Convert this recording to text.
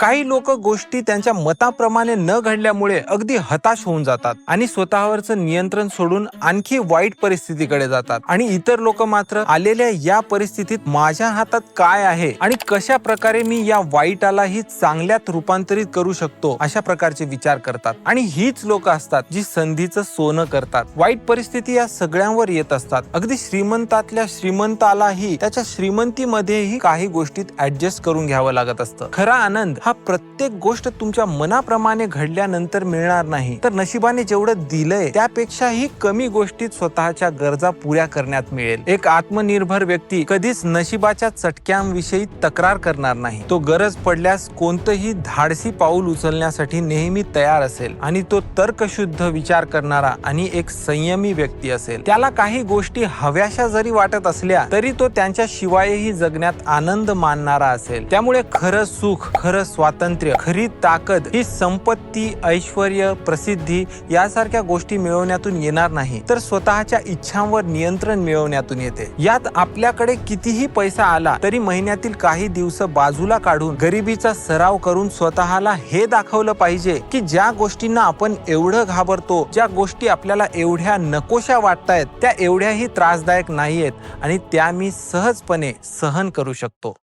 काही लोक गोष्टी त्यांच्या मताप्रमाणे न घडल्यामुळे अगदी हताश होऊन जातात आणि स्वतःवरचं नियंत्रण सोडून आणखी वाईट परिस्थितीकडे जातात. आणि इतर लोक मात्र आलेल्या या परिस्थितीत माझ्या हातात काय आहे आणि कशा प्रकारे मी या वाईटालाही चांगल्यात रूपांतरित करू शकतो अशा प्रकारचे विचार करतात. आणि हीच लोक असतात जी संधीचं सोनं करतात. वाईट परिस्थिती या सगळ्यांवर येत असतात. अगदी श्रीमंतातल्या श्रीमंतालाही त्याच्या श्रीमंतीमध्येही काही गोष्टीत ऍडजस्ट करून घ्यावं लागत असतं. खरा आनंद हा प्रत्येक गोष्ट तुमच्या मनाप्रमाणे घडल्यानंतर मिळणार नाही. तर नशिबाने जेवढं दिलंय त्यापेक्षाही कमी गोष्टीत स्वतःच्या गरजा पुऱ्या करण्यात मिळेल. एक आत्मनिर्भर व्यक्ती कधीच नशिबाच्या चटक्यांविषयी तक्रार करणार नाही. तो गरज पडल्यास कोणतंही धाडसी पाऊल उचलण्यासाठी नेहमी तयार असेल आणि तो तर्कशुद्ध विचार करणारा आणि एक संयमी व्यक्ती असेल. त्याला काही गोष्टी हव्याशा जरी वाटत असल्या तरी तो त्यांच्या शिवायही जगण्यात आनंद मानणारा असेल. त्यामुळे खरं सुख खरं स्वातंत्र्य खरी ताकद ही संपत्ती ऐश्वर प्रसिद्धी यासारख्या गोष्टी मिळवण्यातून येणार नाही. तर स्वतःच्या इच्छांवर नियंत्रण मिळवण्यातून येते. यात आपल्याकडे कितीही पैसा आला तरी महिन्यातील काही दिवस बाजूला काढून गरिबीचा सराव करून स्वतःला हे दाखवलं पाहिजे की ज्या गोष्टींना आपण एवढं घाबरतो ज्या गोष्टी आपल्याला एवढ्या नकोशा वाटतायत त्या एवढ्याही त्रासदायक नाहीयेत आणि त्या मी सहजपणे सहन करू शकतो.